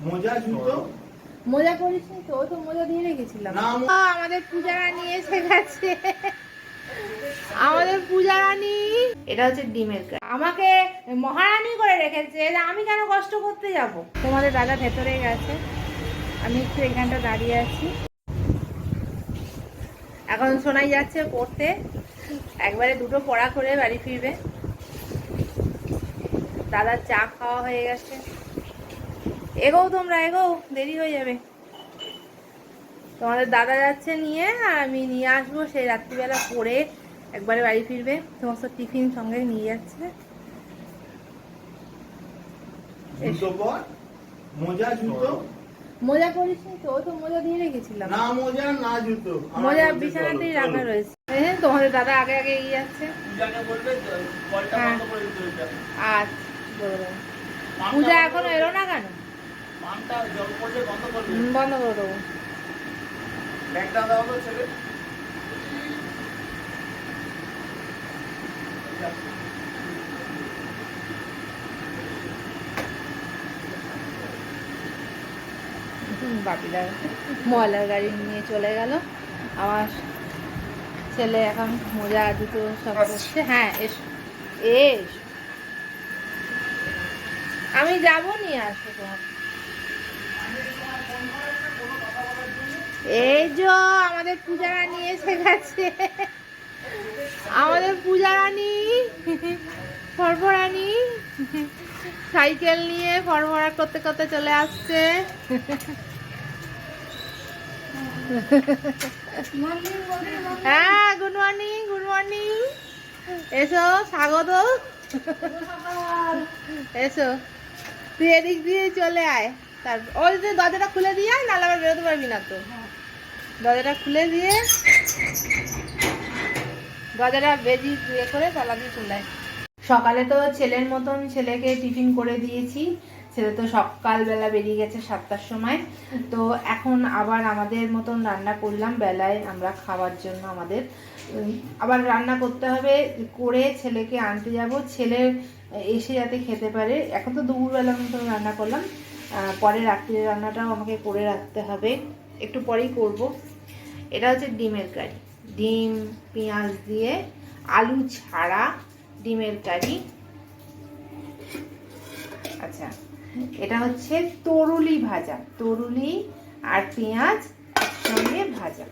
মোজা জুতো মজা করিস নি তো ও তো মজা দিয়ে রেখেছিলাম। আমি- আমাদের পূজা রানী এসে গেছে। আমাদের পূজা রানী এটা হচ্ছে ডিমের আমাকে মহারানী করে রেখেছে যে আমি কেন কষ্ট করতে যাব? তোমাদের দাদা ভেতরে গেছে। আমি একটু এখানটা দাঁড়িয়ে আছি। এখন শোনাই যাচ্ছে পড়তে। একবারে দুটো পড়া করে বাড়ি ফিরবে। দাদার চা খাওয়া হয়ে গেছে। এগোও তোমরা এগোও দেরি হয়ে যাবে। তোমাদের দাদা যাচ্ছে নিয়ে আর আমি নিয়ে আসব। সেই রাত্রিবেলা পরে একবারে বাড়ি ফিরবে। সমস্ত টিফিন সঙ্গে নিয়ে যাচ্ছে। মোজা জুতো? মজা করিস নি তো তো মজা দিয়ে রেখেছিলাম। না মোজা না জুতো। মজা বিছানাতেই রাখা রয়েছে। এই যে তোমাদের দাদা আগে আগে এগিয়ে যাচ্ছে। হ্যাঁ। বন্ধ করে দিতে ওইটা। আচ্ছা পূজা এখনও এলো না কেন? বন্ধ করে দেবো। ব্যাগটা দাও তো ছেলে। হুম, ময়লার গাড়ি নিয়ে চলে গেল। আমার ছেলে এখন মোজা দুটো সব করছে হ্যাঁ এস এস। আমি যাব নিয়ে আসব তোমার। এই যে আমাদের পূজা রানী এসে গেছে। আমাদের পূজা রানী ফরফরানি সাইকেল নিয়ে ফরফরা করতে করতে চলে আসছে। হ্যাঁ গুড মর্নিং গুড মর্নিং এসো, স্বাগত। এসো। তুই এদিক দিয়ে চলে আয়। তারপর ওই যে দরজাটা খুলে দিয়ে আয়, নাহলে আবার বেরোতে পারবি না তো। দরজাটা খুলে দিয়ে দরজাটা বেজি ইয়ে করে তালা দিয়ে সকালে তো ছেলের মতন ছেলেকে টিফিন করে দিয়েছি। ছেলে তো সকালবেলা বেরিয়ে গেছে সাতটার সময়। তো এখন আবার আমাদের মতন রান্না করলাম বেলায় আমরা খাওয়ার জন্য আমাদের। আবার রান্না করতে হবে করে ছেলেকে আনতে যাব। ছেলে এসে যাতে খেতে পারে। এখন তো দুপুরবেলার মতন রান্না করলাম। পরে রাত্রির রান্নাটাও আমাকে করে রাখতে হবে। একটু পরেই করব। এটা হচ্ছে ডিমের কারি। ডিম, পেঁয়াজ দিয়ে আলু ছাড়া ডিমের কারি। আচ্ছা এটা হচ্ছে তরুলি ভাজা। তরুলি আর পেঁয়াজ একসঙ্গে ভাজা।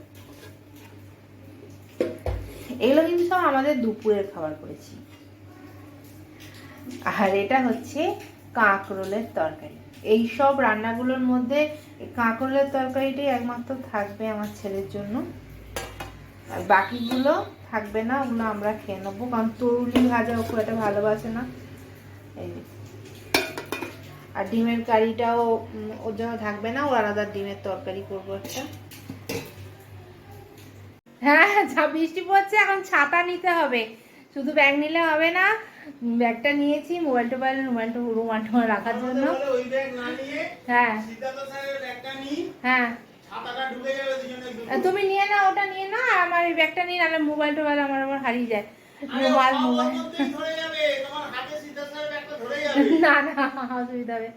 এগুলো কিন্তু সব আমাদের দুপুরের খাবার করেছি। আর এটা হচ্ছে কাঁকরোলের তরকারি। এই সব রান্নাগুলোর মধ্যে কাঁকরোলের তরকারিটাই একমাত্র থাকবে আমার ছেলের জন্য। আর বাকিগুলো থাকবে না, ওগুলো আমরা খেয়ে নেব। কারণ তরুলি ভাজা খুব একটা ভালোবাসে না। এই আর ডিমের কারিটাও ওর জন্য থাকবে না। ওর আলাদা ডিমের তরকারি করব একটা। হ্যাঁ যা বৃষ্টি পড়ছে, এখন ছাতা নিতে হবে। শুধু ব্যাগ নিলে হবে না ব্যাগটা নিয়েছি মোবাইল টোবাইল মোবাইল টো রুমাল টুমাল রাখার জন্য। হ্যাঁ। হ্যাঁ। তুমি নিয়ে নাও ওটা নিয়ে নাও আর আমার এই ব্যাগটা নিয়ে নাহলে মোবাইল টোবাইল আমার আবার হারিয়ে যায়। মোবাইল মোবাইল না না অসুবিধা হবে।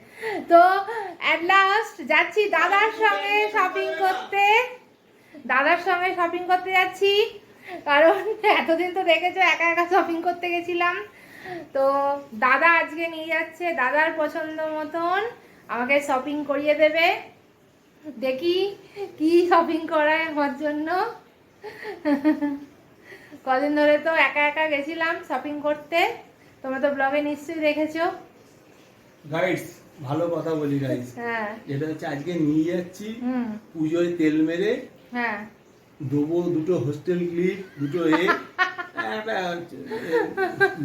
তো অ্যাট লাস্ট যাচ্ছি দাদার সঙ্গে শপিং করতে। দাদার সঙ্গে শপিং করতে যাচ্ছি। কারণ এতদিন তো দেখেছ একা একা শপিং করতে গেছিলাম। তো দাদা আজকে নিয়ে যাচ্ছে দাদার পছন্দ মতন। আমাকে শপিং করিয়ে দেবে। দেখি কি শপিং করায় আমার জন্য। কদিন ধরে তো একা একা গেছিলাম শপিং করতে। তোমরা তো ব্লগে নিশ্চয়ই দেখেছ। গাইডস ভালো কথা বলি গাইস হ্যাঁ। যেটা হচ্ছে আজকে নিয়ে যাচ্ছি পুজোয় তেল মেরে। হ্যাঁ। দেবো দুটো হোস্টেল ক্লিপ দুটো এ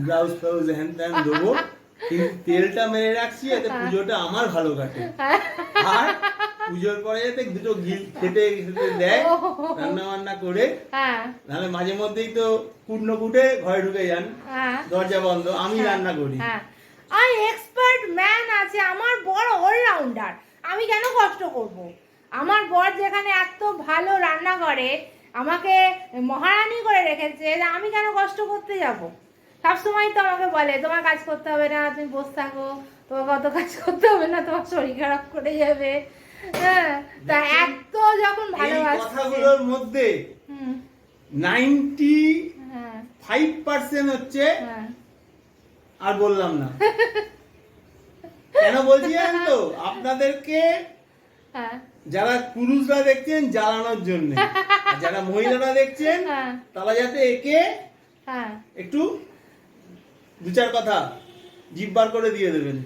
ব্লাউজ ফ্লাউজ হ্যান ত্যান দেবো। কিন্তু তেলটা মেরে রাখছি যাতে পুজোটা আমার ভালো কাটে। আর পুজোর পরে যাতে দুটো গিল খেটে খেটে দেয় রান্না বান্না করে। হ্যাঁ। নাহলে মাঝে মধ্যেই তো কুটনো কুটে ঘরে ঢুকে যান। হ্যাঁ। দরজা বন্ধ আমি রান্না করি। হ্যাঁ। আর এক্সপার্ট ম্যান আছে আমার বড় অলরাউন্ডার আমি কেন কষ্ট করব? আমার বর যেখানে এত ভালো রান্না করে আমাকে মহারানী করে রেখেছে যে আমি কেন কষ্ট করতে যাব? সবসময় তো আমাকে বলে তোমার কাজ করতে হবে না তুমি বসে থাকো তোমাকে অত কাজ করতে হবে না তোমার শরীর খারাপ করে যাবে। হ্যাঁ তা এত যখন ভালোবাসছে। কথাগুলোর মধ্যে নাইনটি হ্যাঁ। ফাইভ পার্সেন্ট হচ্ছে হ্যাঁ। আর বললাম না। কেন বলছি তো? আপনাদেরকে হ্যাঁ। যারা পুরুষরা দেখছেন জ্বালানোর জন্য। যারা মহিলারা দেখছেন হ্যাঁ। তারা যাতে একে হ্যাঁ। একটু দু চার কথা জিব্বার করে দিয়ে দেবেন।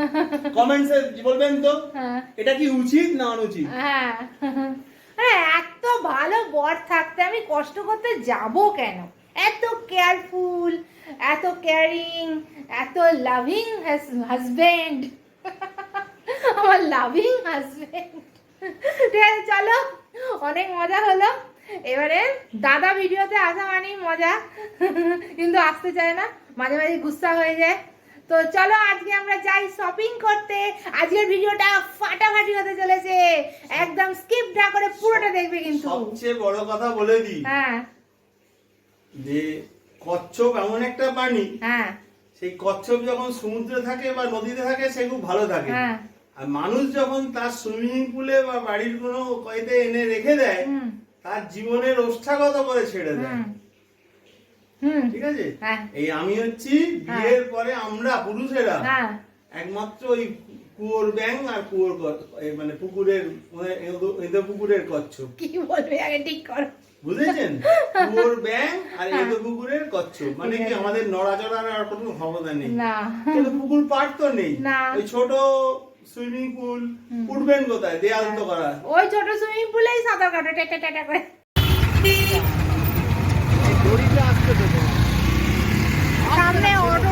কমেন্টসে বলবেন তো হ্যাঁ। এটা কি উচিত না অনুচিত? হ্যাঁ। এত ভালো বর থাকতে আমি কষ্ট করতে যাব কেন? এত কেয়ারফুল এত কেয়ারিং এত লাভিং হাজবেন্ড আমার লাভিং হাজবেন্ড ঠিক আছে চলো। অনেক মজা হলো। এবারে দাদা ভিডিওতে আসা মানেই মজা। কিন্তু আসতে চায় না মাঝে মাঝে গুসা হয়ে যায়। তো চলো আজকে আমরা যাই শপিং করতে। আজকের ভিডিওটা ফাটাফাটি হতে চলেছে। একদম স্কিপ না করে পুরোটা দেখবে কিন্তু। সবচেয়ে বড় কথা বলে দিই। হ্যাঁ। যে কচ্ছপ এমন একটা প্রাণী হ্যাঁ। সেই কচ্ছপ যখন সমুদ্রে থাকে বা নদীতে থাকে সে খুব ভালো থাকে। হ্যাঁ। আর মানুষ যখন তার সুইমিং পুলে বা বাড়ির কোনো কয়েতে এনে রেখে দেয় তার জীবনের ওষ্ঠাগত করে ছেড়ে দেয়। ঠিক আছে? হ্যাঁ। এই আমি হচ্ছি বিয়ের পরে আমরা পুরুষেরা হ্যাঁ। একমাত্র ওই কুয়োর ব্যাং আর কুয়োর মানে পুকুরের মানে এঁদো- পুকুরের কচ্ছপ। কি বলবে? আগে ঠিক করো। বুঝেছেন? কুয়োর ব্যাং আর হ্যাঁ। এঁদো পুকুরের কচ্ছপ। মানে কি আমাদের নড়াচড়ার আর কোনো ক্ষমতা নেই। না। কিন্তু পুকুর পাড় তো নেই। না। ওই ছোট সুইমিং পুল উঠবেন কোথায়? দেয়াল তো করা ওই ছোট সুইমিং পুলেই সাঁতার কাটো টেটা টেটা করে। দড়িটা আসতে দেবো। সামনে অটো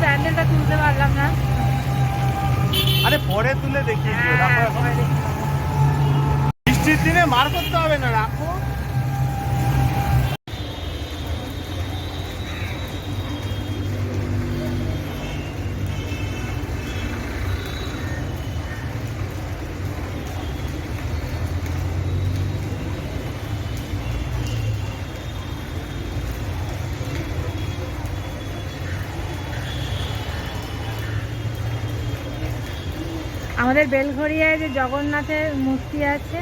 প্যান্ডেলটা তুলতে পারলাম না। আরে পরে তুলে দেখি হ্যাঁ, দেখি। বৃষ্টির দিনে মার করতে হবে না রাখো। আমাদের বেলঘরিয়ায় যে জগন্নাথের মূর্তি আছে।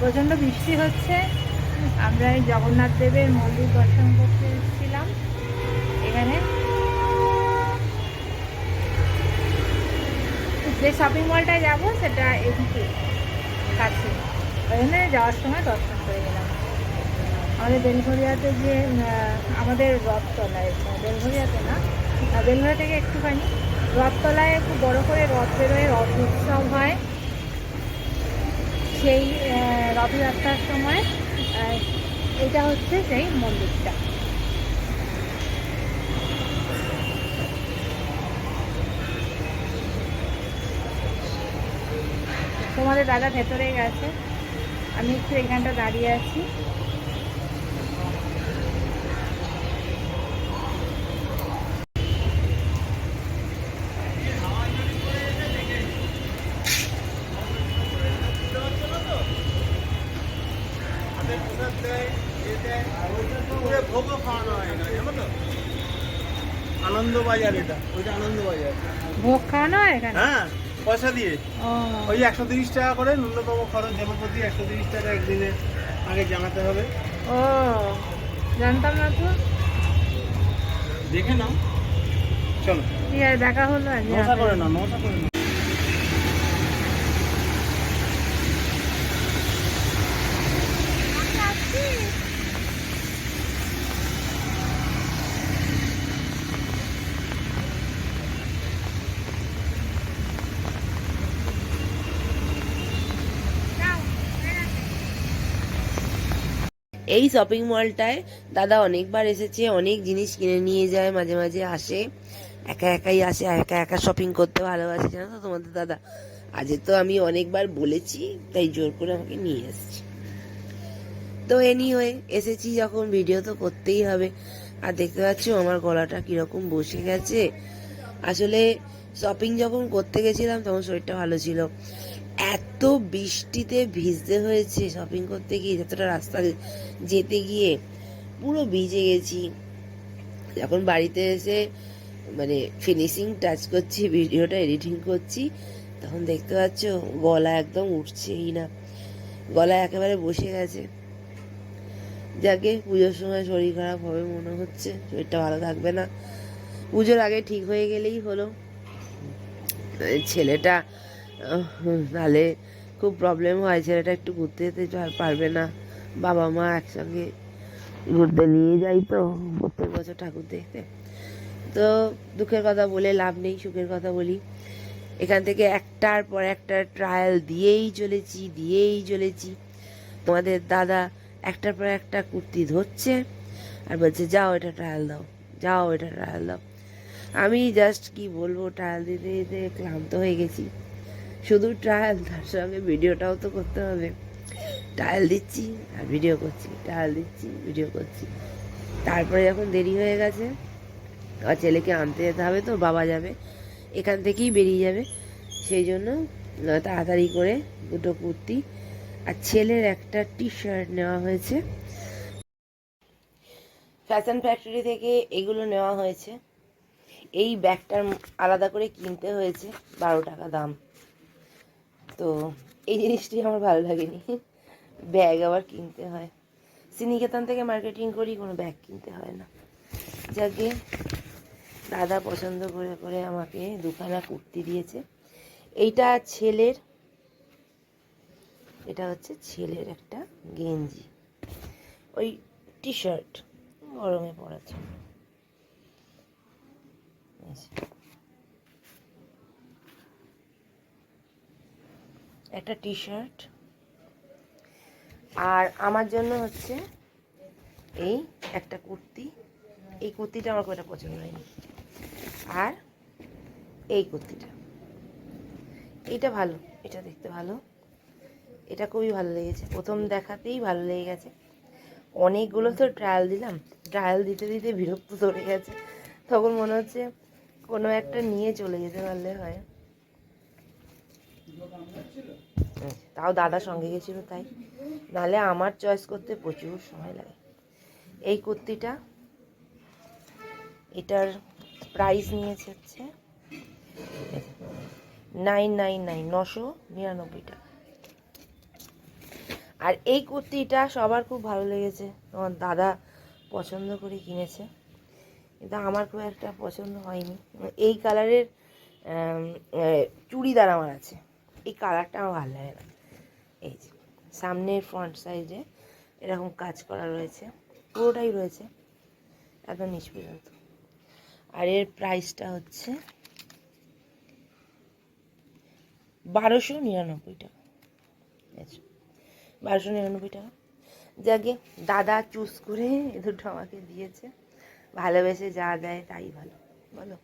প্রচণ্ড বৃষ্টি হচ্ছে। আমরা এই জগন্নাথ দেবের মন্দির দর্শন করতে এসেছিলাম এখানে যে শপিং মলটায় যাব, সেটা এদিকে কাছে। ওখানে যাওয়ার সময় দর্শন করে গেলাম আমাদের বেলঘরিয়াতে যে আমাদের রথতলায় বেলঘরিয়াতে না বেলঘরিয়া থেকে একটুখানি, রথতলায় খুব বড় করে রথ বেরোয়, রথ উৎসব হয়। সেই রথযাত্রার সময় এটা হচ্ছে সেই মন্দিরটা। তোমাদের দাদা ভেতরে গেছে। আমি একটু এখানটা দাঁড়িয়ে আছি। এটা ওইটা ভোগ খাওয়ানো হয় এখানে? হ্যাঁ। পয়সা দিয়ে। ওই একশো তিরিশ টাকা করে ন্যূনতম খরচ জনপ্রতি একশো তিরিশ টাকা একদিনে আগে জানাতে হবে। ও জানতাম না তো। দেখে নাও। চলো। ঠিক আছে দেখা হলো নশা করে নাও নশা করে নাও। এই শপিং মলটায় দাদা অনেকবার এসেছে, অনেক জিনিস কিনে নিয়ে যায়, মাঝে মাঝে আসে। একা একাই আসে, একা একা শপিং করতে ভালোবাসে, জানো তো তোমাদের দাদা? আজ তো আমি অনেকবার বলেছি, তাই জোর করে আমাকে নিয়ে এসেছি। তো এনিওয়ে এসেছি যখন ভিডিও তো করতেই হবে। আর দেখতে পাচ্ছ আমার গলাটা কীরকম বসে গেছে। আসলে শপিং যখন করতে গেছিলাম, তখন শরীরটা ভালো ছিল। এত বৃষ্টিতে ভিজতে হয়েছে শপিং করতে গিয়ে, যতটা রাস্তা যেতে গিয়ে, পুরো ভিজে গেছি। যখন বাড়িতে এসে মানে ফিনিশিং টাচ করছি, ভিডিওটা এডিটিং করছি, তখন দেখতে পাচ্ছ গলা একদম উঠছেই না। গলা একেবারে বসে গেছে। যাকে পুজোর সময় শরীর খারাপ হবে মনে হচ্ছে, শরীরটা ভালো থাকবে না। পুজোর আগে ঠিক হয়ে গেলেই হলো। ছেলেটা নাহলে খুব প্রবলেম হয়, ছেলেটা একটু ঘুরতে যেতে পারবে না। বাবা মা একসঙ্গে ঘুরতে নিয়ে যাই তো প্রত্যেক বছর ঠাকুর দেখতে। তো দুঃখের কথা বলে লাভ নেই, সুখের কথা বলি। এখান থেকে একটার পর একটা ট্রায়াল দিয়েই চলেছি দিয়েই চলেছি। তোমাদের দাদা একটার পর একটা কুর্তি ধরছে আর বলছে, যাও, এটা ট্রায়াল দাও, যাও, এটা ট্রায়াল দাও। আমি জাস্ট কি বলব ট্রায়াল দিতে দিতে ক্লান্ত হয়ে গেছি। শুধু ট্রায়াল তার সঙ্গে ভিডিওটাও তো করতে হবে। ট্রায়াল দিচ্ছি, আর ভিডিও করছি ট্রায়াল দিচ্ছি ভিডিও করছি। তারপরে যখন দেরি হয়ে গেছে আর ছেলেকে আনতে যেতে হবে তো, বাবা যাবে, এখান থেকেই বেরিয়ে যাবে। সেই জন্য তাড়াতাড়ি করে দুটো কুর্তি আর ছেলের একটা টি শার্ট নেওয়া হয়েছে। ফ্যাশন ফ্যাক্টরি থেকে এগুলো নেওয়া হয়েছে। এই ব্যাগটার আলাদা করে কিনতে হয়েছে বারো টাকা দাম। তো এই জিনিসটি আমার ভালো লাগেনি। ব্যাগ আবার কিনতে হয়। সিনিকেতন থেকে মার্কেটিং করি, কোনো ব্যাগ কিনতে হয় না। যাকে দাদা পছন্দ করে করে আমাকে দুখানা কুর্তি দিয়েছে। এইটা ছেলের, এটা হচ্ছে ছেলের একটা গেঞ্জি। ওই টি শার্ট গরমে পরার জন্য এই যে। একটা টি শার্ট আর আমার জন্য হচ্ছে এই একটা কুর্তি। এই কুর্তিটা আমার খুব একটা পছন্দ হয়নি। আর এই কুর্তিটা। এটা ভালো, এটা দেখতে ভালো। এটা খুবই ভালো লেগেছে। প্রথম দেখাতেই ভালো লেগে গেছে। অনেকগুলো তো ট্রায়াল দিলাম। ট্রায়াল দিতে দিতে বিরক্ত ধরে গেছে। তখন মনে হচ্ছে কোনো একটা নিয়ে চলে যেতে পারলে হয়। হুম, তাও দাদা সঙ্গে গেছিল তাই। নাহলে আমার চয়েস করতে প্রচুর সময় লাগে। এই কুর্তিটা এটার প্রাইস নিয়েছে হচ্ছে নাইন নাইন নাইন নশো নিরানব্বই আর এই কুর্তিটা সবার খুব ভালো লেগেছে আমার দাদা পছন্দ করে কিনেছে। কিন্তু আমার খুব একটা পছন্দ হয়নি। এই কালারের চুড়িদার আমার আছে। এই কালারটা আমার ভালো লাগে না। এই যে, সামনের ফ্রন্ট সাইডে এরকম কাজ করা রয়েছে, পুরোটাই রয়েছে, একদম নিচ পর্যন্ত। আর এর প্রাইসটা হচ্ছে বারোশো নিরানব্বই টাকা। বারোশো নিরানব্বই টাকা। যাকে দাদা চুজ করে এ দুটো আমাকে দিয়েছে, ভালোবেসে যা দেয় তাই ভালো, বলো।